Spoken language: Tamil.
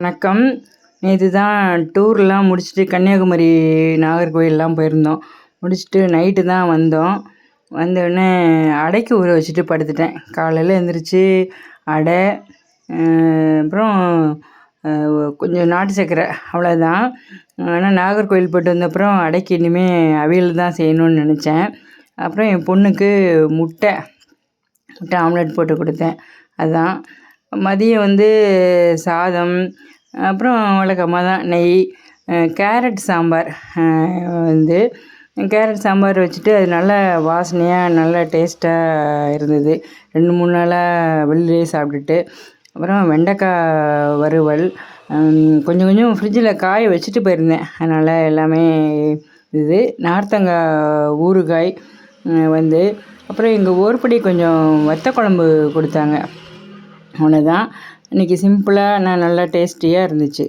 வணக்கம். நேற்று தான் டூர்லாம் முடிச்சுட்டு கன்னியாகுமரி நாகர்கோயிலெலாம் போயிருந்தோம். முடிச்சுட்டு நைட்டு தான் வந்தோம். வந்தோடனே அடைக்கு ஊற வச்சுட்டு படுத்துட்டேன். காலையில் எழுந்திரிச்சி அடை அப்புறம் கொஞ்சம் நாட்டு சர்க்கரை அவ்வளோதான் ஆனால் நாகர்கோவில் போயிட்டு வந்தப்புறம் அடைக்கு இனிமேல் அவியல் தான் செய்யணும்னு நினச்சேன். அப்புறம் என் பொண்ணுக்கு முட்டை முட்டை ஆம்லெட் போட்டு கொடுத்தேன். அதான். மதியம் வந்து சாதம் அப்புறம் வழக்கமாக தான் நெய் கேரட் சாம்பார் வந்து கேரட் சாம்பார் வச்சுட்டு அது நல்லா வாசனையாக நல்லா டேஸ்ட்டாக இருந்தது. ரெண்டு மூணு நாளாக வெளியிலே சாப்பிட்டுட்டு அப்புறம் வெண்டைக்காய் வறுவல் கொஞ்சம் கொஞ்சம் ஃப்ரிட்ஜில் காய வச்சுட்டு போயிருந்தேன். அதனால் எல்லாமே இது நார்த்தங்காய் ஊறுகாய் வந்து அப்புறம் எங்கள் ஊர்படி கொஞ்சம் வத்த குழம்பு கொடுத்தாங்க. அவ்வளோதான் இன்றைக்கி சிம்பிளாக நல்லா டேஸ்டியாக இருந்துச்சு.